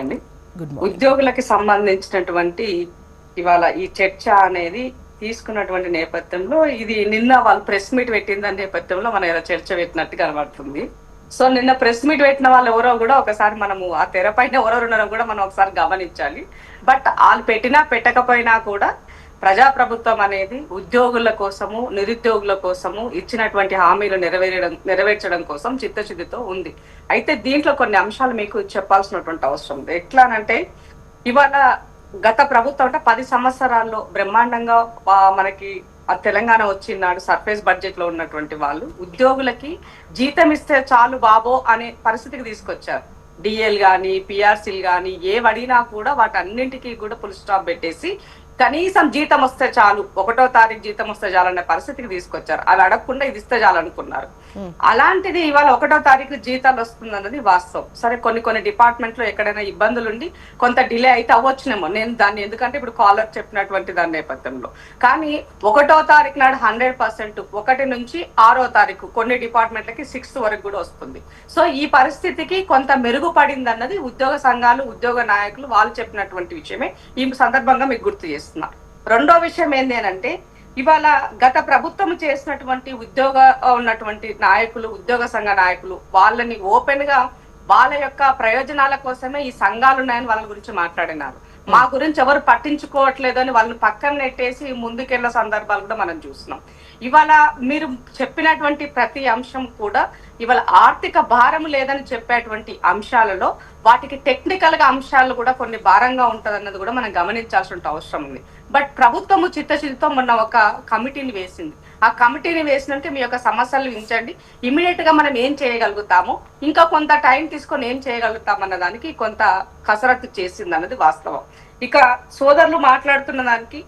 అండి. ఉద్యోగులకి సంబంధించినటువంటి ఇవాళ ఈ చర్చ అనేది తీసుకున్నటువంటి నేపథ్యంలో ఇది నిన్న వాళ్ళు ప్రెస్ మీట్ పెట్టిన నేపథ్యంలో మనం ఇలా చర్చ పెట్టినట్టు కనబడుతుంది. సో నిన్న ప్రెస్ మీట్ పెట్టిన వాళ్ళు ఎవరో కూడా ఒకసారి మనము ఆ తెర పైన ఎవరెవరు ఉన్నారో కూడా మనం ఒకసారి గమనించాలి. బట్ వాళ్ళు పెట్టినా పెట్టకపోయినా కూడా ప్రజాప్రభుత్వం అనేది ఉద్యోగుల కోసము నిరుద్యోగుల కోసము ఇచ్చినటువంటి హామీలు నెరవేరడం నెరవేర్చడం కోసం చిత్తశుద్ధితో ఉంది. అయితే దీంట్లో కొన్ని అంశాలు మీకు చెప్పాల్సినటువంటి అవసరం. ఉంది ఎట్లానంటే ఇవాళ గత ప్రభుత్వం అంటే పది సంవత్సరాల్లో బ్రహ్మాండంగా మనకి ఆ తెలంగాణ వచ్చినాడు సర్ఫేస్ బడ్జెట్లో ఉన్నటువంటి వాళ్ళు ఉద్యోగులకి జీతం ఇస్తే చాలు బాబో అనే పరిస్థితికి తీసుకొచ్చారు. డిఎల్ గాని పిఆర్సీలు గాని ఏవడినా కూడా వాటన్నింటికి కూడా ఫుల్ స్టాప్ పెట్టేసి కనీసం జీతం వస్తే చాలు ఒకటో తారీఖు జీతం వస్తే చాలు అనే పరిస్థితికి తీసుకొచ్చారు. అవి అడగకుండా ఇది ఇస్తే చాలనుకున్నారు. అలాంటిది ఇవాళ ఒకటో తారీఖు జీతాలు వస్తుంది అన్నది వాస్తవం. సరే కొన్ని కొన్ని డిపార్ట్మెంట్లో ఎక్కడైనా ఇబ్బందులు ఉండి కొంత డిలే అయితే అవ్వచ్చునేమో. నేను దాన్ని ఎందుకంటే ఇప్పుడు కాలర్ చెప్పినటువంటి దాని నేపథ్యంలో. కానీ ఒకటో తారీఖు నాడు హండ్రెడ్ పర్సెంట్ ఒకటి నుంచి ఆరో తారీఖు కొన్ని డిపార్ట్మెంట్లకి సిక్స్త్ వరకు కూడా వస్తుంది. సో ఈ పరిస్థితికి కొంత మెరుగుపడింది అన్నది ఉద్యోగ సంఘాలు ఉద్యోగ నాయకులు వాళ్ళు చెప్పినటువంటి విషయమే. ఈ సందర్భంగా మీకు గుర్తు చేస్తున్నా. రెండో విషయం ఏంటి అంటే ఇవాళ గత ప్రభుత్వం చేసినటువంటి ఉద్యోగ ఉన్నటువంటి నాయకులు ఉద్యోగ సంఘ నాయకులు వాళ్ళని ఓపెన్గా వాళ్ళ యొక్క ప్రయోజనాల కోసమే ఈ సంఘాలు ఉన్నాయని వాళ్ళ గురించి మాట్లాడినారు. మా గురించి ఎవరు పట్టించుకోవట్లేదు అని వాళ్ళని పక్కన నెట్టేసి ముందుకెళ్ళే సందర్భాలు కూడా మనం చూస్తున్నాం. ఇవాళ మీరు చెప్పినటువంటి ప్రతి అంశం కూడా ఇవాళ ఆర్థిక భారం లేదని చెప్పేటువంటి అంశాలలో వాటికి టెక్నికల్గా అంశాలు కూడా కొన్ని భారంగా ఉంటదన్నది కూడా మనం గమనించాల్సిన అవసరం ఉంది. బట్ ప్రభుత్వము చిత్తశుద్ధితో మొన్న ఒక కమిటీని వేసింది. ఆ కమిటీని వేసినంటే మీ యొక్క సమస్యలు వించండి. ఇమీడియట్గా మనం ఏం చేయగలుగుతాము ఇంకా కొంత టైం తీసుకొని ఏం చేయగలుగుతాం అన్న దానికి కొంత కసరత్తు చేసింది అన్నది వాస్తవం. ఇక సోదరులు మాట్లాడుతున్న దానికి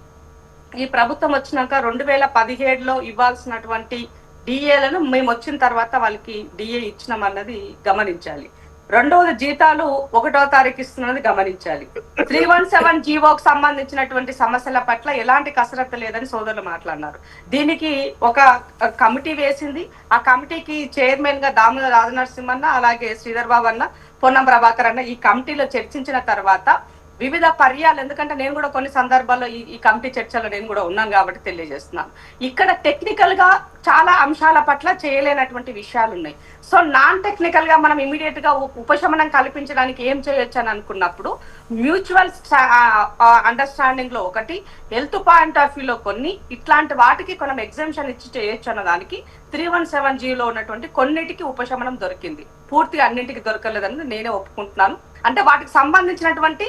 ఈ ప్రభుత్వం వచ్చినాక రెండు వేల పదిహేడులో ఇవ్వాల్సినటువంటి డిఏలను మేము వచ్చిన తర్వాత వాళ్ళకి డిఏ ఇచ్చినాం అన్నది గమనించాలి. రెండవది జీతాలు ఒకటో తారీఖు ఇస్తున్నది గమనించాలి. త్రీ వన్ సెవెన్ జీవోకు సంబంధించినటువంటి సమస్యల పట్ల ఎలాంటి కసరత్తు లేదని సోదరులు మాట్లాడినారు. దీనికి ఒక కమిటీ వేసింది. ఆ కమిటీకి చైర్మన్గా దామోదర రాజనరసింహన్న అలాగే శ్రీధర్ బాబు అన్న పొన్నం ప్రభాకర్ అన్న ఈ కమిటీలో చర్చించిన తర్వాత వివిధ పర్యాలు ఎందుకంటే నేను కూడా కొన్ని సందర్భాల్లో ఈ ఈ కమిటీ చర్చలో నేను కూడా ఉన్నాను కాబట్టి తెలియజేస్తున్నాను. ఇక్కడ టెక్నికల్గా చాలా అంశాల పట్ల చేయలేనటువంటి విషయాలు ఉన్నాయి. సో నాన్ టెక్నికల్గా మనం ఇమీడియట్గా ఉపశమనం కల్పించడానికి ఏం చేయొచ్చు అని అనుకున్నప్పుడు మ్యూచువల్ అండర్స్టాండింగ్లో ఒకటి హెల్త్ పాయింట్ ఆఫ్ వ్యూలో కొన్ని ఇట్లాంటి వాటికి మనం ఎగ్జామ్షన్ ఇచ్చి చేయొచ్చు అన్న దానికి త్రీ వన్ సెవెన్ జీలో ఉన్నటువంటి కొన్నిటికి ఉపశమనం దొరికింది. పూర్తిగా అన్నింటికి దొరకలేదని నేనే ఒప్పుకుంటున్నాను. అంటే వాటికి సంబంధించినటువంటి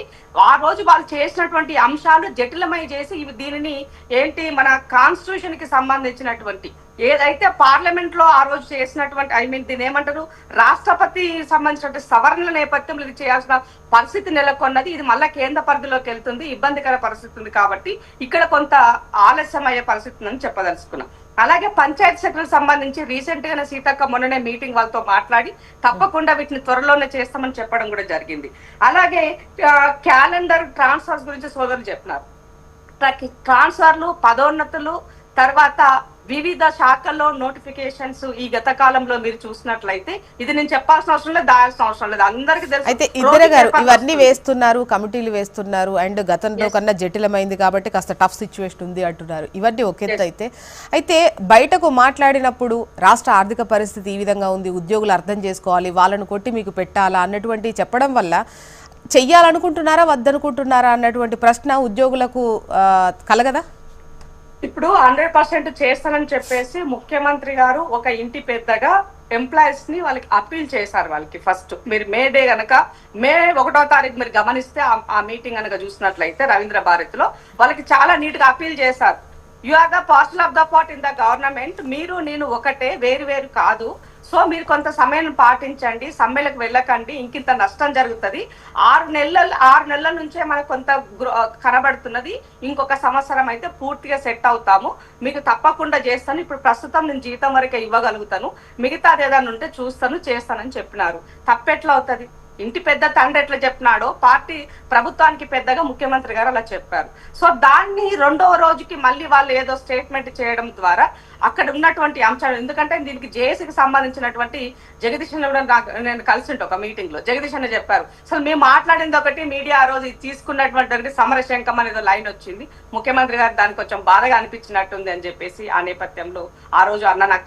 ఆ రోజు వాళ్ళు చేసినటువంటి అంశాలు జటిలమై చేసి ఇవి దీనిని ఏంటి మన కాన్స్టిట్యూషన్కి సంబంధించినటువంటి ఏదైతే పార్లమెంట్లో ఆ రోజు చేసినటువంటి ఐ మీన్ దీని ఏమంటారు రాష్ట్రపతి సంబంధించినటువంటి సవరణల నేపథ్యంలో ఇది చేయాల్సిన పరిస్థితి నెలకొన్నది. ఇది మళ్ళా కేంద్ర పరిధిలోకి వెళ్తుంది ఇబ్బందికర పరిస్థితి ఉంది కాబట్టి ఇక్కడ కొంత ఆలస్యం అయ్యే పరిస్థితి ఉందని చెప్పదలుచుకున్నాం. అలాగే పంచాయత్ సెక్రటరీ సంబంధించి రీసెంట్ గానే సీతక్క మొన్ననే మీటింగ్ వాళ్ళతో మాట్లాడి తప్పకుండా వీటిని త్వరలోనే చేస్తామని చెప్పడం కూడా జరిగింది. అలాగే క్యాలెండర్ ట్రాన్స్ఫర్స్ గురించి సోదరులు చెప్పినారు. ట్రాన్స్ఫర్లు పదోన్నతులు తర్వాత వివిధ శాఖల్లో నోటిఫికేషన్స్ ఈ గత కాలంలో మీరు చూసినట్లయితే ఇది నేను చెప్పాల్సిన అవసరం లేదు దాయాల్సిన అవసరం లేదు. అందరికీ తెలుసు. అయితే ఇద్దరు గారు ఇవన్నీ. వేస్తున్నారు కమిటీలు వేస్తున్నారు అండ్ గతంలో కన్నా జటిలమైంది కాబట్టి కాస్త టఫ్ సిచ్యువేషన్ ఉంది అంటున్నారు. ఇవన్నీ ఒక అయితే. అయితే బయటకు మాట్లాడినప్పుడు రాష్ట్ర ఆర్థిక పరిస్థితి ఈ విధంగా ఉంది ఉద్యోగులు అర్థం చేసుకోవాలి వాళ్ళను కొట్టి మీకు పెట్టాలా అన్నటువంటి చెప్పడం వల్ల చెయ్యాలనుకుంటున్నారా వద్దనుకుంటున్నారా అన్నటువంటి ప్రశ్న ఉద్యోగులకు కలగదా? ఇప్పుడు హండ్రెడ్ పర్సెంట్ చేస్తానని చెప్పేసి ముఖ్యమంత్రి గారు ఒక ఇంటి పెద్దగా ఎంప్లాయీస్ని వాళ్ళకి అప్పీల్ చేశారు వాళ్ళకి ఫస్ట్ మీరు మే డే గనక మే ఒకటో తారీఖు మీరు గమనిస్తే ఆ- మీటింగ్ గనక చూసినట్లయితే రవీంద్ర భారత్లో వాళ్ళకి చాలా నీట్గా అప్పీల్ చేశారు. You are the parcel of the part in the government మీరు నేను ఒకటే వేరు వేరు కాదు. సో మీరు కొంత సమయం పాటించండి సమ్మెలకు వెళ్ళకండి ఇంకింత నష్టం జరుగుతుంది. ఆరు నెలల ఆరు నెలల నుంచే మనకు కొంత గ్రో- కనబడుతున్నది. ఇంకొక సంవత్సరం అయితే పూర్తిగా సెట్ అవుతాము. మీకు తప్పకుండా చేస్తాను. ఇప్పుడు ప్రస్తుతం నేను జీతం వరకే ఇవ్వగలుగుతాను. మిగతాది ఏదైనా ఉంటే చూస్తాను చేస్తానని చెప్పినారు. తప్పెట్లా అవుతుంది? ఇంటి పెద్ద తండ్రి ఎట్లా చెప్పినాడో పార్టీ ప్రభుత్వానికి పెద్దగా ముఖ్యమంత్రి గారు అలా చెప్పారు. సో దాన్ని రెండవ రోజుకి మళ్ళీ వాళ్ళు ఏదో స్టేట్మెంట్ చేయడం ద్వారా అక్కడ ఉన్నటువంటి అంశాలు ఎందుకంటే దీనికి జేఏసీకి సంబంధించినటువంటి జగదీష్ కూడా నాకు నేను కలిసి ఉంటే ఒక మీటింగ్లో జగదీష్ అన్న చెప్పారు అసలు మేము మాట్లాడింది ఒకటి మీడియా ఆ రోజు తీసుకున్నటువంటి ఒకటి సమరశంకం అనేది లైన్ వచ్చింది. ముఖ్యమంత్రి గారు దానికి కొంచెం బాధగా అనిపించినట్టుంది అని చెప్పేసి ఆ నేపథ్యంలో ఆ రోజు అన్న నాకు